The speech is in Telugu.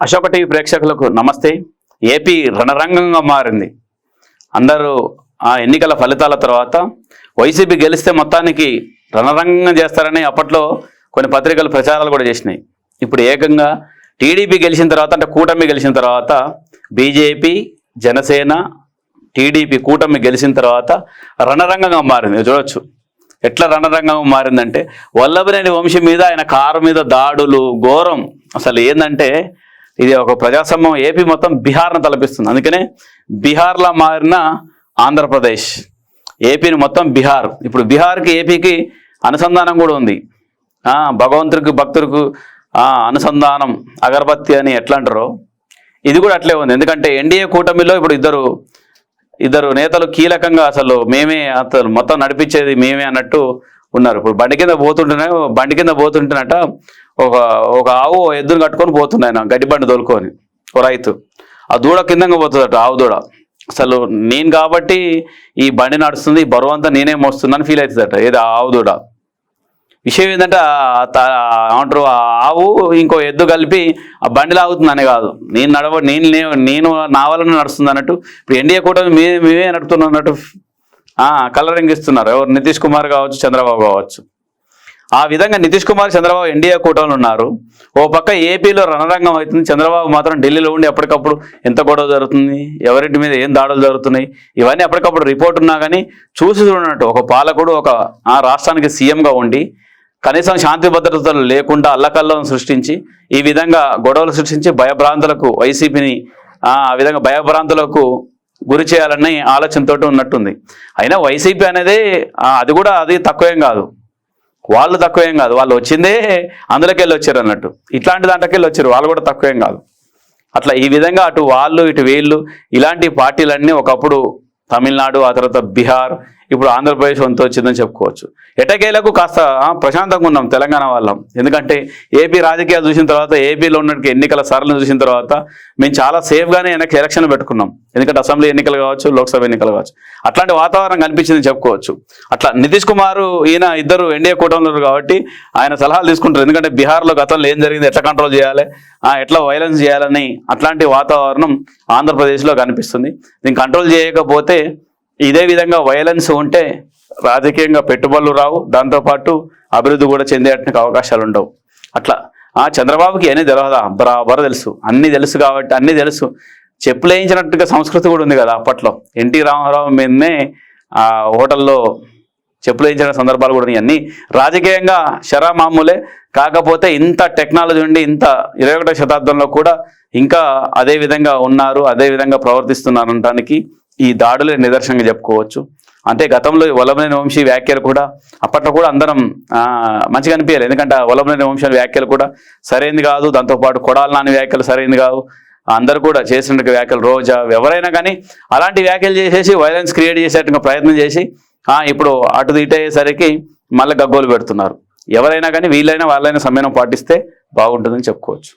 అశోక టీవీ ప్రేక్షకులకు నమస్తే. ఏపీ రణరంగంగా మారింది. అందరూ ఆ ఎన్నికల ఫలితాల తర్వాత వైసీపీ గెలిస్తే మొత్తానికి రణరంగం చేస్తారని అప్పట్లో కొన్ని పత్రికలు ప్రచారాలు కూడా చేసినాయి. ఇప్పుడు ఏకంగా టీడీపీ గెలిచిన తర్వాత అంటే కూటమి గెలిచిన తర్వాత బీజేపీ జనసేన టీడీపీ కూటమి గెలిచిన తర్వాత రణరంగంగా మారింది. చూడవచ్చు చూడొచ్చు. ఎట్లా రణరంగం మారిందంటే వల్లభనేని వంశీ మీద ఆయన కారు మీద దాడులు ఘోరం. అసలు ఏంటంటే ఇది ఒక ప్రజాస్వామ్యం ఏపీ మొత్తం బీహార్ను తలపిస్తుంది. అందుకనే బీహార్లా మారిన ఆంధ్రప్రదేశ్. ఏపీని మొత్తం బీహార్. ఇప్పుడు బీహార్కి ఏపీకి అనుసంధానం కూడా ఉంది. భగవంతుడికి భక్తుడికి అనుసంధానం. అగరబత్తి అని ఎట్లా అంటారో ఇది కూడా అట్లే ఉంది. ఎందుకంటే ఎన్డీఏ కూటమిలో ఇప్పుడు ఇద్దరు ఇద్దరు నేతలు కీలకంగా అసలు మేమే అసలు మొత్తం నడిపించేది మేమే అన్నట్టు ఉన్నారు. ఇప్పుడు బండి కింద పోతుంటేనే బండి కింద పోతుంటేనట ఒక ఒక ఆవు ఎద్దును కట్టుకొని పోతుంది ఆయన గడ్డి బండి తోలుకొని ఓ రైతు. ఆ దూడ కిందంగా పోతుందట ఆవు దూడ. అసలు నేను కాబట్టి ఈ బండి నడుస్తుంది ఈ బరువు అంతా నేనే మోస్తున్నాను ఫీల్ అవుతుందట ఏది ఆవు దూడ. విషయం ఏంటంటే అంటారు ఏమంటారు ఆ ఆవు ఇంకో ఎద్దు కలిపి ఆ బండి లాగుతుందని కాదు. నేను నడవ నేను నేను నా వలన నడుస్తుంది అన్నట్టు ఇప్పుడు ఎన్డీఏ కూడా మేమే నడుపుతున్నాం అన్నట్టు కలరింగ్ ఇస్తున్నారు ఎవరు నితీష్ కుమార్ కావచ్చు చంద్రబాబు కావచ్చు. ఆ విధంగా నితీష్ కుమార్ చంద్రబాబు ఎన్డీఏ కూటమిలో ఉన్నారు. ఓ పక్క ఏపీలో రణరంగం అవుతుంది. చంద్రబాబు మాత్రం ఢిల్లీలో ఉండి ఎప్పటికప్పుడు ఎంత గొడవ జరుగుతుంది ఎవరింటి మీద ఏం దాడులు జరుగుతున్నాయి ఇవన్నీ ఎప్పటికప్పుడు రిపోర్ట్ ఉన్నా కానీ చూసి చూడనట్టు ఒక పాలకుడు ఒక ఆ రాష్ట్రానికి సీఎంగా ఉండి కనీసం శాంతి భద్రతలు లేకుండా అల్లకల్లం సృష్టించి ఈ విధంగా గొడవలు సృష్టించి భయభ్రాంతులకు వైసీపీని ఆ విధంగా భయభ్రాంతులకు గురి చేయాలనే ఆలోచనతోటి ఉన్నట్టుంది. అయినా వైసీపీ అనేది అది కూడా అది తక్కువేం కాదు. వాళ్ళు తక్కువేం కాదు. వాళ్ళు వచ్చిందే అందులోకి వెళ్ళి వచ్చారు అన్నట్టు. ఇట్లాంటి దాంట్లోకెళ్ళి వచ్చారు. వాళ్ళు కూడా తక్కువేం కాదు. అట్లా ఈ విధంగా అటు వాళ్ళు ఇటు వీళ్ళు ఇలాంటి పార్టీలన్నీ ఒకప్పుడు తమిళనాడు ఆ తర్వాత బీహార్ ఇప్పుడు ఆంధ్రప్రదేశ్ వంతు వచ్చిందని చెప్పుకోవచ్చు. ఎటకేలకు కాస్త ప్రశాంతంగా ఉన్నాం తెలంగాణ వాళ్ళం. ఎందుకంటే ఏపీ రాజకీయాలు చూసిన తర్వాత ఏపీలో ఉన్నట్టు ఎన్నికల సరళిని చూసిన తర్వాత మేము చాలా సేఫ్గానే వెనక్కి ఎలక్షన్ పెట్టుకున్నాం. ఎందుకంటే అసెంబ్లీ ఎన్నికలు కావచ్చు లోక్సభ ఎన్నికలు కావచ్చు. అట్లాంటి వాతావరణం కనిపించిందని చెప్పుకోవచ్చు. అట్లా నితీష్ కుమార్ ఈయన ఇద్దరు ఎన్డీఏ కూటమిలో కాబట్టి ఆయన సలహాలు తీసుకుంటారు. ఎందుకంటే బీహార్లో గతంలో ఏం జరిగింది ఎట్లా కంట్రోల్ చేయాలి ఎట్లా వైలెన్స్ చేయాలని అట్లాంటి వాతావరణం ఆంధ్రప్రదేశ్లో కనిపిస్తుంది. దీన్ని కంట్రోల్ చేయకపోతే ఇదే విధంగా వైలెన్స్ ఉంటే రాజకీయంగా పెట్టుబడులు రావు. దాంతోపాటు అభివృద్ధి కూడా చెందేటానికి అవకాశాలు ఉండవు. అట్లా ఆ చంద్రబాబుకి అన్నీ తెలియదా బరాబర్ తెలుసు. అన్నీ తెలుసు కాబట్టి అన్నీ తెలుసు. చెప్పులు వేయించినట్టుగా సంస్కృతి కూడా ఉంది కదా అప్పట్లో. ఎన్టీ రామారావు మీదనే ఆ హోటల్లో చెప్పులు వేయించిన సందర్భాలు కూడా ఉన్నాయి. అన్నీ రాజకీయంగా శరా మామూలే కాకపోతే ఇంత టెక్నాలజీ ఉండి ఇంత ఇరవై శతాబ్దంలో కూడా ఇంకా అదే విధంగా ఉన్నారు అదే విధంగా ప్రవర్తిస్తున్నారు అనడానికి ఈ దాడులే నిదర్శనంగా చెప్పుకోవచ్చు. అంటే గతంలో ఈ వల్లభనేని వంశీ వ్యాఖ్యలు కూడా అప్పట్లో కూడా అందరం మంచిగా అనిపించాలి ఎందుకంటే ఆ వల్లభనేని వంశీ వ్యాఖ్యలు కూడా సరైనది కాదు. దాంతోపాటు కొడాల నాని వ్యాఖ్యలు సరైనది కాదు. అందరు కూడా చేసిన వ్యాఖ్యలు రోజా ఎవరైనా కానీ అలాంటి వ్యాఖ్యలు చేసేసి వైలెన్స్ క్రియేట్ చేసేట్టుగా ప్రయత్నం చేసి ఇప్పుడు అటు ఇటు మళ్ళీ గగ్గోలు పెడుతున్నారు. ఎవరైనా కానీ వీళ్ళైనా వాళ్ళైనా సమయం పాటిస్తే బాగుంటుందని చెప్పుకోవచ్చు.